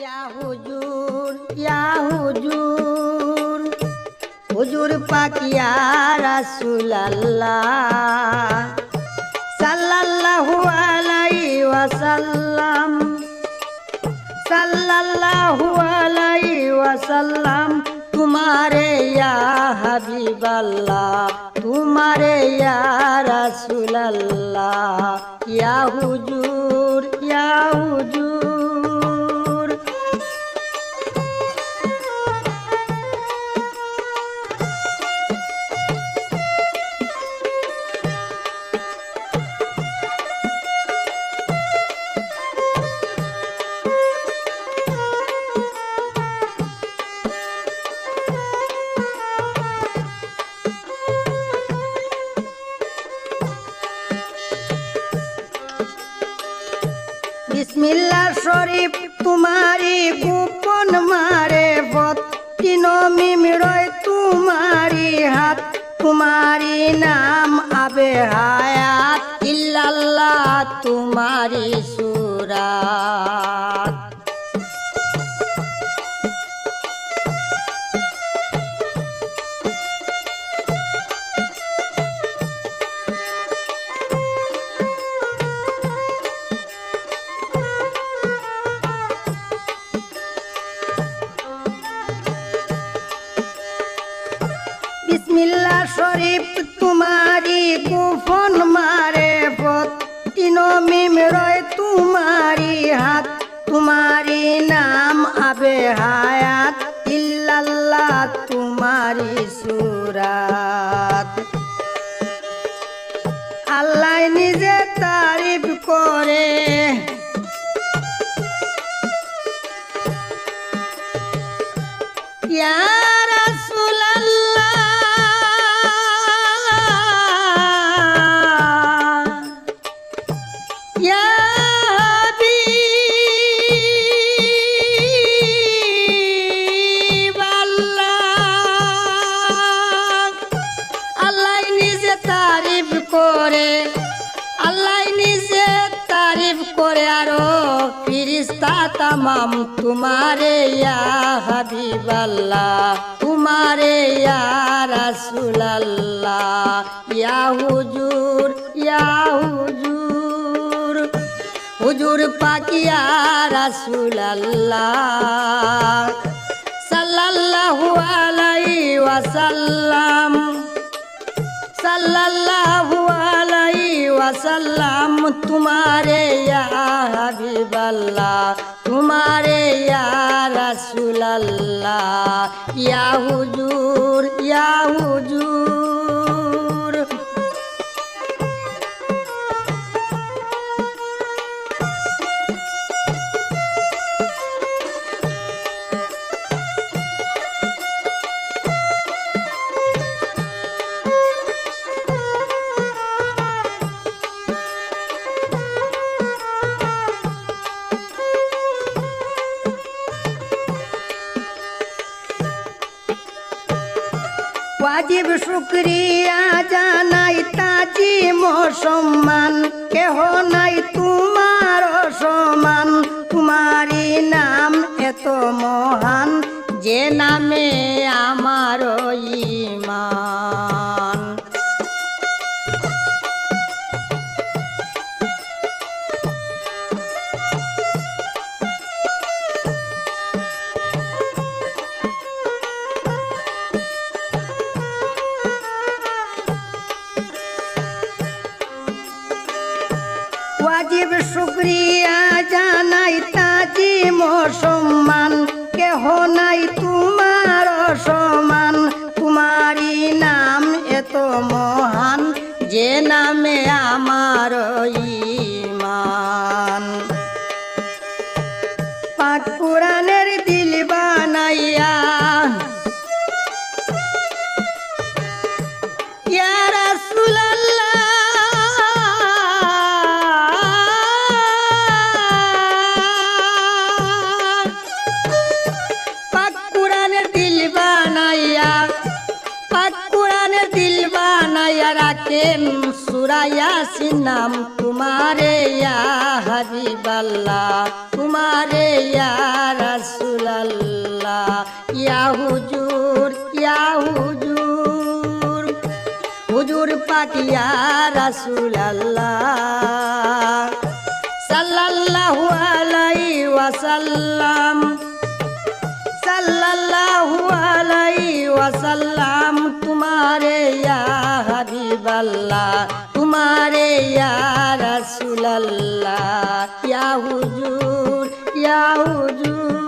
ইয়া হুজুর ইয়া হুজুর। হুজুর পাক ইয়া রাসূলাল্লাহ সাল্লাল্লাহু আলাইহি ওয়াসাল্লাম। সাল্লাল্লাহু আলাইহি ওয়াসাল্লাম, তোমারে ইয়া হাবিবাল্লাহ, তোমারে ইয়া ইয়া হুজুর ইয়া হুজুর। শরীফ তোমারি গোপন মারে বত তিনমিম রয় তোমারি হাত তোমারি নাম আবে হায়াত। ইল্লাল্লাহ তোমারি সুরাত। বিসমিল্লা শরীফ তোমারি কুফন মারে পথ। তিনমিম রয় তোমারি হাত। তোমারি নাম আবে হায়াত। ইল্লাল্লাহ তোমারি সুরাত। করে। আল্লাহ নিজে তারিফ করে আরও, ফিরিস্তা তামাম তোমারে ইয়া হাবিবাল্লাহ, তোমারে ইয়া রাসূলাল্লাহ, ইয়া হুজুর ইয়া হুজুর হুজুর পাকিয়া রাসূলাল্লাহ, সাল্লাল্লাহু আলাইহি ওয়াসাল্লাম। সাল্লাল্লাহু আলাইহি ওয়াসাল্লাম তোমারে ইয়া হাবিবাল্লাহ তোমারে ইয়া রাসূলাল্লাহ ইয়া হুজুর ইয়া হুজুর। ওয়াজিব শুক্রিয়া জানাই তাজি সম্মান কেহ নাই তোমার সমান। তোমারই নাম এত মহান। যে নামে আমার নামে আমার ইমান পাক পুরাণের দিল বানাইয়া ইয়া পাক কুরআনের দিল নাম তোমারে ইয়া তোমারে ইয়া রাসুলাল্লাহ। ইয়া হুজুর ইয়া হুজুর হুজুর পাক ইয়া রাসুলাল্লাহ। সাল্লাল্লাহু আলাইহি ওয়াসাল্লাম, সাল্লাল্লাহু আলাইহি ওয়াসাল্লাম তোমারে ইয়া তোমারে ইয়া রাসূলাল্লাহ ইয়া হুজুর ইয়া হুজুর।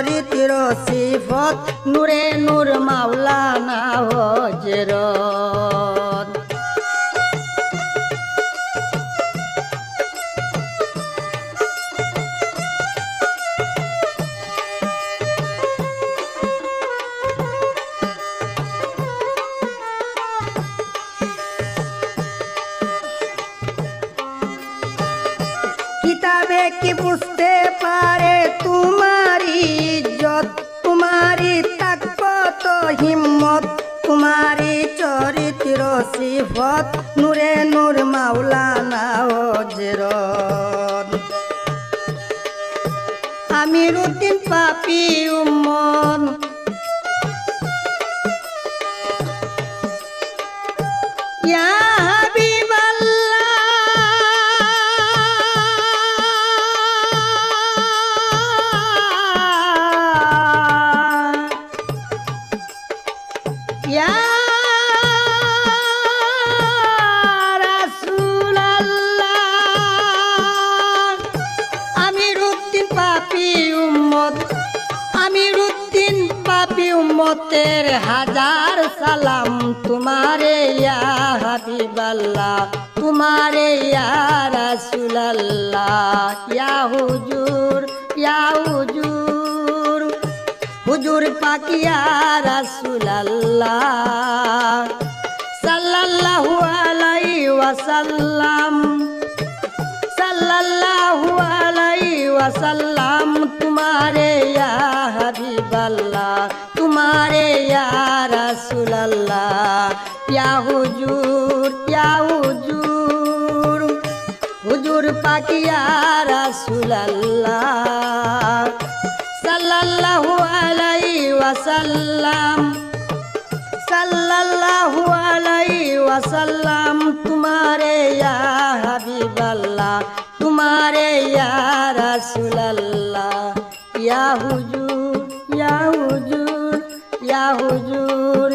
চরিত্র সিফত নূরে নূর মাওলানা হজরত। হিম্মত তোমারি চরিত্র সিফত নূরে নূর মাওলানা হজরত আমি রুটিন পাপি উম্মন আমি রুদ্দিন পাপি উম্মত, আমি রুদ্দিন পাপি উম্মতের হাজার সালাম। তোমারে ইয়া হাবিবাল্লাহ, তোমারে ইয়া ইয়া হুজুর ইয়া হুজুর। হুজুর পাকিয়া রাসূলাল্লাহ সাল্লাল্লাহু আলাইহি ওয়াসাল্লাম। সাল্লাল্লাহু আলাইহি ওয়াসাল্লাম, তোমারে হাবিবাল্লাহ, তোমারে ইয়া রাসূলাল্লাহ, ইয়া হুজুর ইয়া হুজুর হুজুর পাকিয়া রাসূলাল্লাহ। তোমারে ইয়া হুজুর ইয়া হুজুর ইয়া হুজুর